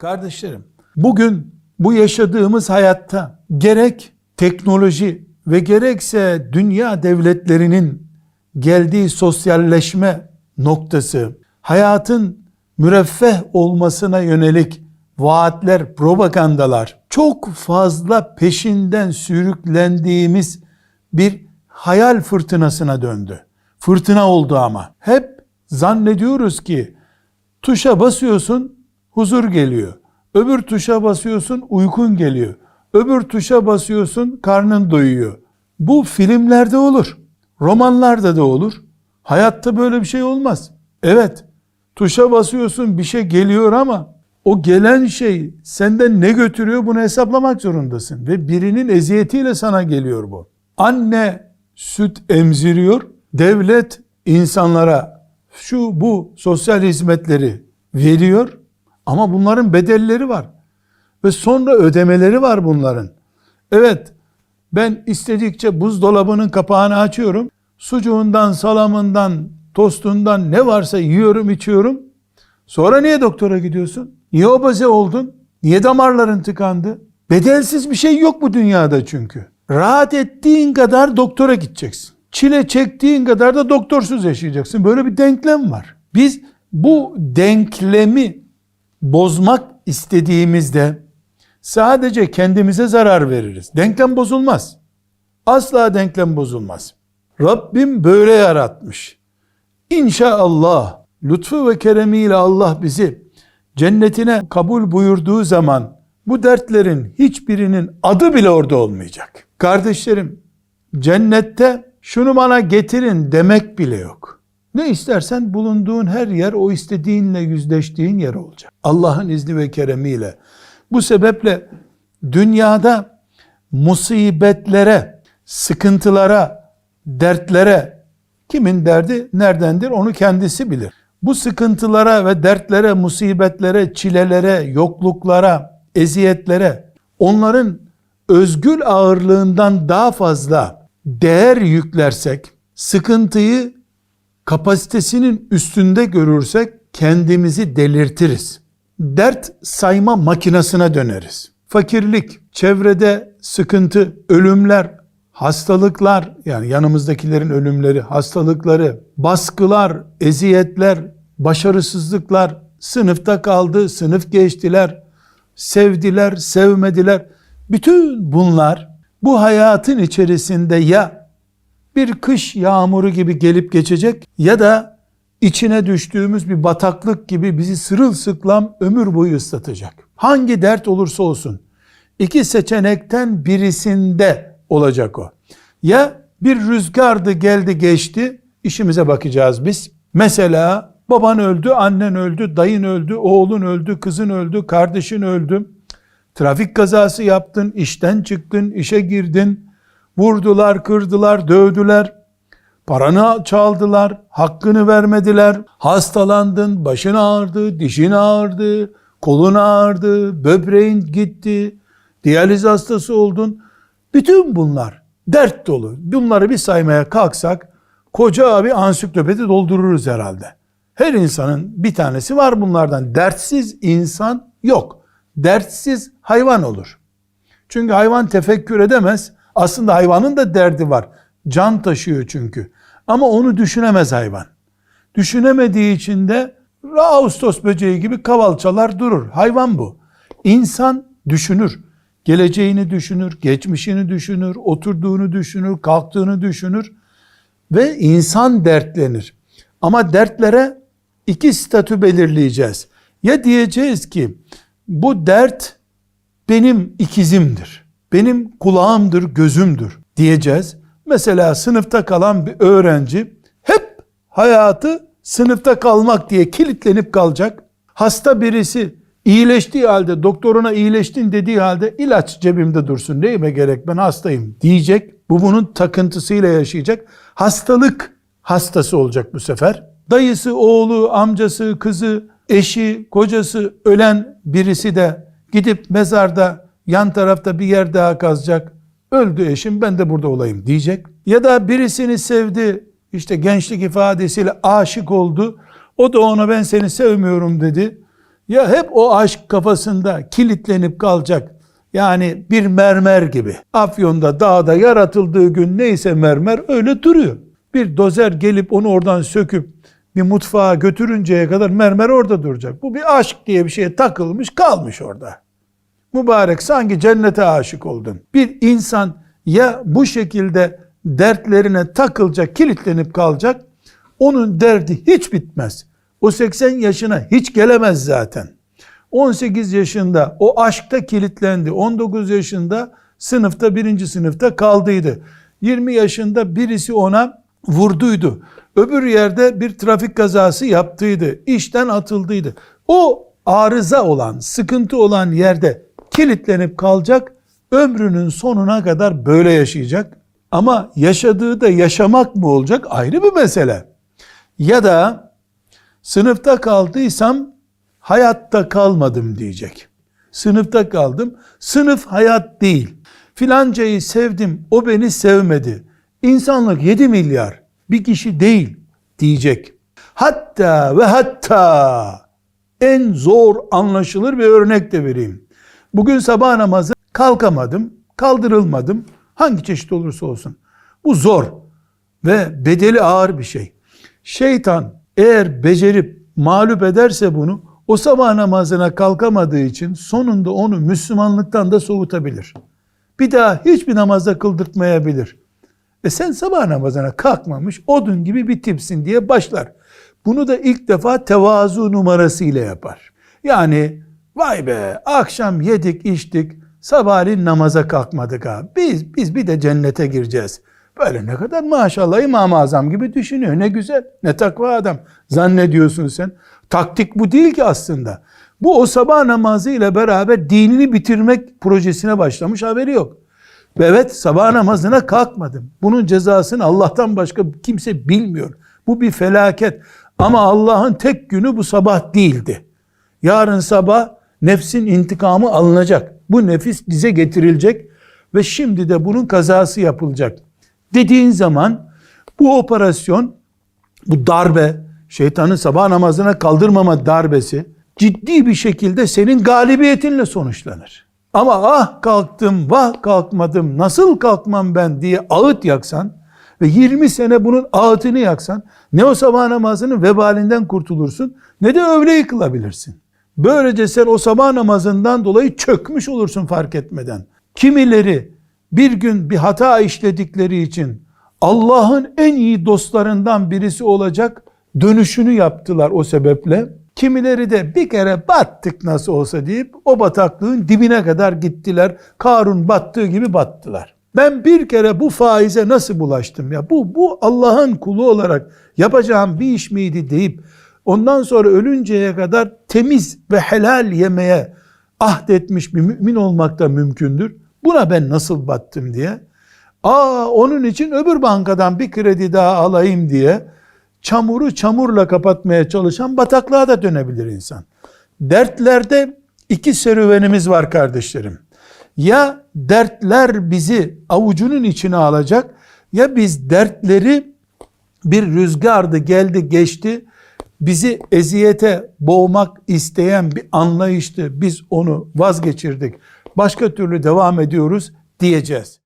Kardeşlerim, bugün bu yaşadığımız hayatta gerek teknoloji ve gerekse dünya devletlerinin geldiği sosyalleşme noktası, hayatın müreffeh olmasına yönelik vaatler, propagandalar, çok fazla peşinden sürüklendiğimiz bir hayal fırtınasına döndü. Fırtına oldu ama. Hep zannediyoruz ki tuşa basıyorsun huzur geliyor. Öbür tuşa basıyorsun uykun geliyor. Öbür tuşa basıyorsun karnın doyuyor. Bu filmlerde olur. Romanlarda da olur. Hayatta böyle bir şey olmaz. Evet tuşa basıyorsun bir şey geliyor ama o gelen şey senden ne götürüyor bunu hesaplamak zorundasın. Ve birinin eziyetiyle sana geliyor bu. Anne süt emziriyor. Devlet insanlara şu bu sosyal hizmetleri veriyor. Ama bunların bedelleri var. Ve sonra ödemeleri var bunların. Evet ben istedikçe buzdolabının kapağını açıyorum. Sucuğundan, salamından, tostundan ne varsa yiyorum, içiyorum. Sonra niye doktora gidiyorsun? Niye obeze oldun? Niye damarların tıkandı? Bedelsiz bir şey yok bu dünyada çünkü. Rahat ettiğin kadar doktora gideceksin. Çile çektiğin kadar da doktorsuz yaşayacaksın. Böyle bir denklem var. Biz bu denklemi bozmak istediğimizde sadece kendimize zarar veririz. Denklem bozulmaz. Asla denklem bozulmaz. Rabbim böyle yaratmış. İnşallah lütfu ve keremiyle Allah bizi cennetine kabul buyurduğu zaman bu dertlerin hiçbirinin adı bile orada olmayacak. Kardeşlerim cennette şunu bana getirin demek bile yok. Ne istersen bulunduğun her yer o istediğinle yüzleştiğin yer olacak. Allah'ın izni ve keremiyle. Bu sebeple dünyada musibetlere, sıkıntılara, dertlere kimin derdi neredendir onu kendisi bilir. Bu sıkıntılara ve dertlere, musibetlere, çilelere, yokluklara, eziyetlere onların özgül ağırlığından daha fazla değer yüklersek, sıkıntıyı kapasitesinin üstünde görürsek kendimizi delirtiriz. Dert sayma makinesine döneriz. Fakirlik, çevrede sıkıntı, ölümler, hastalıklar yani yanımızdakilerin ölümleri, hastalıkları, baskılar, eziyetler, başarısızlıklar, sınıfta kaldı, sınıf geçtiler, sevdiler, sevmediler. Bütün bunlar bu hayatın içerisinde ya bir kış yağmuru gibi gelip geçecek ya da içine düştüğümüz bir bataklık gibi bizi sırılsıklam ömür boyu ıslatacak. Hangi dert olursa olsun iki seçenekten birisinde olacak o. Ya bir rüzgardı geldi geçti işimize bakacağız biz. Mesela baban öldü, annen öldü, dayın öldü, oğlun öldü, kızın öldü, kardeşin öldü. Trafik kazası yaptın, işten çıktın, işe girdin, vurdular, kırdılar, dövdüler, paranı çaldılar, hakkını vermediler, hastalandın, başın ağrıdı, dişin ağrıdı, kolun ağrıdı, böbreğin gitti, diyaliz hastası oldun. Bütün bunlar dert dolu. Bunları bir saymaya kalksak koca bir ansiklopedi doldururuz herhalde. Her insanın bir tanesi var bunlardan. Dertsiz insan yok. Dertsiz hayvan olur. Çünkü hayvan tefekkür edemez. Aslında hayvanın da derdi var. Can taşıyor çünkü. Ama onu düşünemez hayvan. Düşünemediği için de Ağustos böceği gibi kavalçalar durur. Hayvan bu. İnsan düşünür. Geleceğini düşünür, geçmişini düşünür, oturduğunu düşünür, kalktığını düşünür ve insan dertlenir. Ama dertlere iki statü belirleyeceğiz. Ya diyeceğiz ki bu dert benim ikizimdir. Benim kulağımdır, gözümdür diyeceğiz. Mesela sınıfta kalan bir öğrenci hep hayatı sınıfta kalmak diye kilitlenip kalacak. Hasta birisi iyileştiği halde doktoruna iyileştin dediği halde ilaç cebimde dursun neyime gerek ben hastayım diyecek. Bu bunun takıntısıyla yaşayacak. Hastalık hastası olacak bu sefer. Dayısı, oğlu, amcası, kızı, eşi, kocası ölen birisi de gidip mezarda yan tarafta bir yer daha kazacak. Öldü eşim ben de burada olayım diyecek. Ya da birisini sevdi işte gençlik ifadesiyle aşık oldu. O da ona ben seni sevmiyorum dedi. Ya hep o aşk kafasında kilitlenip kalacak. Yani bir mermer gibi. Afyon'da dağda yaratıldığı gün neyse mermer öyle duruyor. Bir dozer gelip onu oradan söküp bir mutfağa götürünceye kadar mermer orada duracak. Bu bir aşk diye bir şeye takılmış kalmış orada. Mübarek sanki cennete aşık oldun. Bir insan ya bu şekilde dertlerine takılacak, kilitlenip kalacak. Onun derdi hiç bitmez. O 80 yaşına hiç gelemez zaten. 18 yaşında o aşkta kilitlendi. 19 yaşında sınıfta birinci sınıfta kaldıydı. 20 yaşında birisi ona vurduydu. Öbür yerde bir trafik kazası yaptıydı. İşten atıldıydı. O arıza olan, sıkıntı olan yerde kilitlenip kalacak. Ömrünün sonuna kadar böyle yaşayacak. Ama yaşadığı da yaşamak mı olacak ayrı bir mesele. Ya da sınıfta kaldıysam hayatta kalmadım diyecek. Sınıfta kaldım. Sınıf hayat değil. Filancayı sevdim, o beni sevmedi. İnsanlık 7 milyar, bir kişi değil diyecek. Hatta ve hatta en zor anlaşılır bir örnek de vereyim. Bugün sabah namazı kalkamadım, kaldırılmadım. Hangi çeşit olursa olsun. Bu zor ve bedeli ağır bir şey. Şeytan eğer becerip mağlup ederse bunu o sabah namazına kalkamadığı için sonunda onu Müslümanlıktan da soğutabilir. Bir daha hiçbir namazda kıldırtmayabilir. E sen sabah namazına kalkmamış odun gibi bir tipsin diye başlar. Bunu da ilk defa tevazu numarası ile yapar. Yani vay be akşam yedik içtik sabahleyin namaza kalkmadık ha. Biz, biz bir de cennete gireceğiz. Böyle ne kadar maşallah İmam-ı Azam gibi düşünüyor. Ne güzel, ne takva adam. Zannediyorsun sen. Taktik bu değil ki aslında. Bu o sabah namazı ile beraber dinini bitirmek projesine başlamış haberi yok. Ve evet sabah namazına kalkmadım. Bunun cezasını Allah'tan başka kimse bilmiyor. Bu bir felaket. Ama Allah'ın tek günü bu sabah değildi. Yarın sabah nefsin intikamı alınacak. Bu nefis bize getirilecek ve şimdi de bunun kazası yapılacak. Dediğin zaman bu operasyon, bu darbe, şeytanın sabah namazına kaldırmama darbesi ciddi bir şekilde senin galibiyetinle sonuçlanır. Ama ah kalktım, vah kalkmadım, nasıl kalkmam ben diye ağıt yaksan ve 20 sene bunun ağıtını yaksan ne o sabah namazının vebalinden kurtulursun ne de öyle yıkılabilirsin. Böylece sen o sabah namazından dolayı çökmüş olursun fark etmeden. Kimileri bir gün bir hata işledikleri için Allah'ın en iyi dostlarından birisi olacak dönüşünü yaptılar o sebeple. Kimileri de bir kere battık nasıl olsa deyip o bataklığın dibine kadar gittiler. Karun battığı gibi battılar. Ben bir kere bu faize nasıl bulaştım ya? Bu bu Allah'ın kulu olarak yapacağım bir iş miydi deyip ondan sonra ölünceye kadar temiz ve helal yemeye ahdetmiş bir mümin olmak da mümkündür. Buna ben nasıl battım diye. Aa onun için öbür bankadan bir kredi daha alayım diye çamuru çamurla kapatmaya çalışan bataklığa da dönebilir insan. Dertlerde iki serüvenimiz var kardeşlerim. Ya dertler bizi avucunun içine alacak ya biz dertleri bir rüzgardı geldi geçti bizi eziyete boğmak isteyen bir anlayıştı. Biz onu vazgeçirdik. Başka türlü devam ediyoruz diyeceğiz.